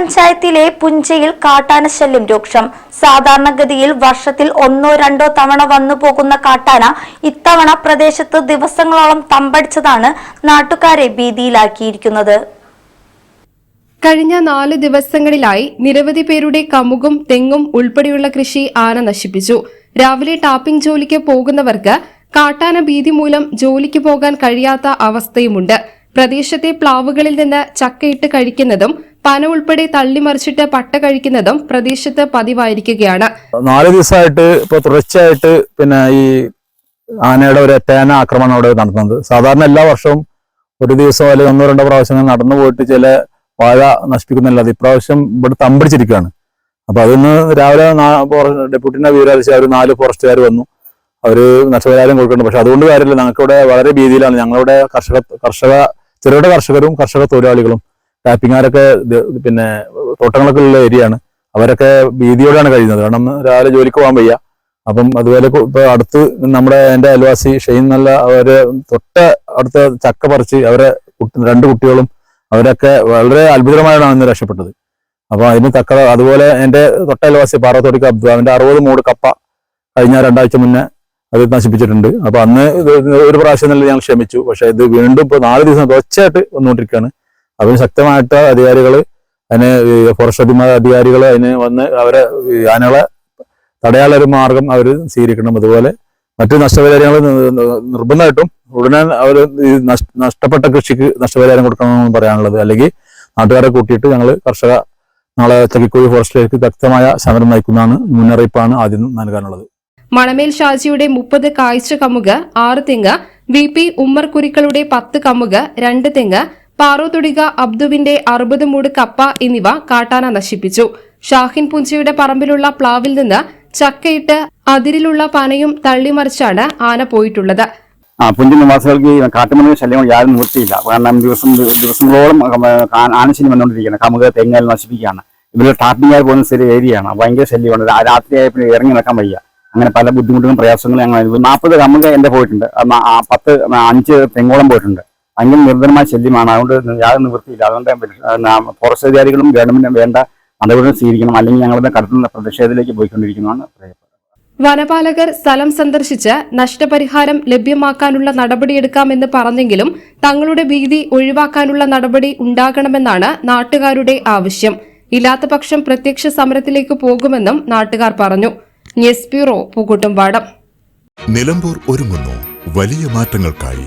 പഞ്ചായത്തിലെ പുഞ്ചയിൽ കാട്ടാന ശല്യം രൂക്ഷം. സാധാരണഗതിയിൽ വർഷത്തിൽ ഒന്നോ രണ്ടോ തവണ വന്നു പോകുന്ന കാട്ടാന ഇത്തവണ പ്രദേശത്ത് ദിവസങ്ങളോളം തമ്പടിച്ചതാണ് നാട്ടുകാരെ ഭീതിയിലാക്കിയിരിക്കുന്നത്. കഴിഞ്ഞ നാല് ദിവസങ്ങളിലായി നിരവധി പേരുടെ കമുകും തെങ്ങും ഉൾപ്പെടെയുള്ള കൃഷി ആന നശിപ്പിച്ചു. രാവിലെ ടാപ്പിംഗ് ജോലിക്ക് പോകുന്നവർക്ക് കാട്ടാന ഭീതി മൂലം ജോലിക്ക് പോകാൻ കഴിയാത്ത അവസ്ഥയുമുണ്ട്. പ്രദേശത്തെ പ്ലാവുകളിൽ നിന്ന് ചക്കയിട്ട് കഴിക്കുന്നതും പന ഉൾപ്പെടെ തള്ളിമറിച്ചിട്ട് പട്ട കഴിക്കുന്നതും പ്രദേശത്ത് പതിവായിരിക്കുകയാണ്. നാല് ദിവസമായിട്ട് ഇപ്പൊ തുടർച്ചയായിട്ട് പിന്നെ ഈ ആനയുടെ ഒരു ഒറ്റയാന ആക്രമണം അവിടെ നടത്തുന്നത്. സാധാരണ എല്ലാ വർഷവും ഒരു ദിവസം അല്ലെങ്കിൽ ഒന്നോ രണ്ടോ പ്രാവശ്യം നടന്നു പോയിട്ട് ചില വാഴ നശിപ്പിക്കുന്നല്ലാതെ ഇപ്രാവശ്യം ഇവിടെ തമ്പടിച്ചിരിക്കുകയാണ്. അപ്പൊ അതിന്ന് രാവിലെ ഡെപ്യൂട്ടിന്റെ വിവരാദിച്ച അവർ നാല് ഫോറസ്റ്റുകാർ വന്നു. അവർ നഷ്ടപരിഹാരം കൊടുക്കുന്നുണ്ട്. പക്ഷെ അതുകൊണ്ട് കാര്യമില്ല. ഞങ്ങൾക്കിവിടെ വളരെ ഭീതിയിലാണ്. ഞങ്ങളുടെ കർഷക കർഷക ചെറുകിട കർഷകരും കർഷക തൊഴിലാളികളും ടാപ്പിങ്ങാരൊക്കെ പിന്നെ തോട്ടങ്ങളൊക്കെ ഉള്ള ഏരിയയാണ്. അവരൊക്കെ ഭീതിയോടെയാണ് കഴിയുന്നത്. കാരണം രാവിലെ ജോലിക്ക് പോകാൻ വയ്യ. അപ്പം അതുപോലെ ഇപ്പൊ അടുത്ത് നമ്മുടെ എന്റെ അയൽവാസി ഷെയ്ൻ നല്ല അവർ തൊട്ട അടുത്ത ചക്ക പറിച്ച് അവരെ രണ്ട് കുട്ടികളും അവരൊക്കെ വളരെ അത്ഭുതമായാണ് ഇന്ന് രക്ഷപ്പെട്ടത്. അപ്പൊ അതിന് തക്ക അതുപോലെ എന്റെ തൊട്ട അയൽവാസി പാറത്തോടിക്ക് അബ്ദു അവന്റെ അറുപത് മൂട് കപ്പ കഴിഞ്ഞ രണ്ടാഴ്ച മുന്നേ അത് നശിപ്പിച്ചിട്ടുണ്ട്. അപ്പൊ അന്ന് ഒരു പ്രാവശ്യം നല്ല ഞങ്ങൾ ക്ഷമിച്ചു. പക്ഷെ ഇത് വീണ്ടും ഇപ്പൊ നാല് ദിവസം തുടർച്ചയായിട്ട് വന്നുകൊണ്ടിരിക്കുകയാണ്. അതിന് ശക്തമായിട്ട് അധികാരികൾ അതിന് ഫോറസ്റ്റ് അധികാ- അധികാരികൾ അതിന് വന്ന് അവരെ ആനകളെ ഒരു മാർഗം അവർ സ്വീകരിക്കണം. അതുപോലെ മറ്റു നഷ്ടപരിഹാരങ്ങൾ നിർബന്ധമായിട്ടും ഉടനെ അവർ ഈ നഷ്ടപ്പെട്ട കൃഷിക്ക് നഷ്ടപരിഹാരം കൊടുക്കണമെന്ന് പറയാനുള്ളത്. അല്ലെങ്കിൽ നാട്ടുകാരെ കൂട്ടിയിട്ട് ഞങ്ങൾ കർഷക നാളെ തകിക്കോഴി ഫോറസ്റ്റിലേക്ക് ശക്തമായ സമരം നയിക്കുന്നതാണ് മുന്നറിയിപ്പാണ് ആദ്യം നൽകാനുള്ളത്. മണമേൽ ഷാജിയുടെ മുപ്പത് കാഴ്ച കമ്മുക ആറ് തെങ്ങ് വി പി ഉമ്മർ കുരിക്കളുടെ പത്ത് കമ്മുക രണ്ട് തെങ്ങ് പാറോത്തൊടിക അബ്ദുവിന്റെ അറുപത് മൂട് കപ്പ എന്നിവ കാട്ടാന നശിപ്പിച്ചു. ഷാഹിൻ പുഞ്ചയുടെ പറമ്പിലുള്ള പ്ലാവിൽ നിന്ന് ചക്കയിട്ട് അതിരിലുള്ള പനയും തള്ളിമറിച്ചാണ് ആന പോയിട്ടുള്ളത്. ആ പുഞ്ച നിവാസികൾക്ക് ഈ കാട്ടുമൃഗ ശല്യം യാതൊരു നിവൃത്തിയില്ല. കാരണം ദിവസം ദിവസങ്ങളോളം ആനശല്യം വന്നുകൊണ്ടിരിക്കുകയാണ്. കമുക തെങ്ങൽ നശിപ്പിക്കുകയാണ്. ഇവർ ടാപ്പിംഗ് പോകുന്ന സ്ഥിര ഏരിയയാണ്. ഭയങ്കര ശല്യമാണ്. രാ- രാത്രിയായപ്പോൾ ഇറങ്ങി നടക്കാൻ വയ്യ. അങ്ങനെ പല ബുദ്ധിമുട്ടുകളും പ്രയാസങ്ങളും ഞങ്ങൾ നാൽപ്പത് കമുക എന്റെ പോയിട്ടുണ്ട്. പത്ത് അഞ്ച് തെങ്ങോളം പോയിട്ടുണ്ട്. ഭയങ്കര നിർദ്ധനമായ ശല്യമാണ്. അതുകൊണ്ട് യാതൊരു നിവൃത്തിയില്ല. അതുകൊണ്ട് ഫോറസ്റ്റ് അധികാരികളും ഗവൺമെന്റും വേണ്ട നടപടികൾ സ്വീകരിക്കണം. അല്ലെങ്കിൽ ഞങ്ങളുടെ കടത്തുന്ന പ്രതിഷേധത്തിലേക്ക് പോയിക്കൊണ്ടിരിക്കുന്നതാണ് വനപാലകർ സ്ഥലം സന്ദർശിച്ച് നഷ്ടപരിഹാരം ലഭ്യമാക്കാനുള്ള നടപടിയെടുക്കാമെന്ന് പറഞ്ഞെങ്കിലും തങ്ങളുടെ ഭീതി ഒഴിവാക്കാനുള്ള നടപടി ഉണ്ടാകണമെന്നാണ് നാട്ടുകാരുടെ ആവശ്യം. ഇല്ലാത്തപക്ഷം പ്രത്യക്ഷ സമരത്തിലേക്ക് പോകുമെന്നും നാട്ടുകാർ പറഞ്ഞു. News bureau Pookkottumpadam. നിലമ്പൂർ ഒരുങ്ങുന്നു. വലിയ മാറ്റങ്ങൾക്കായി.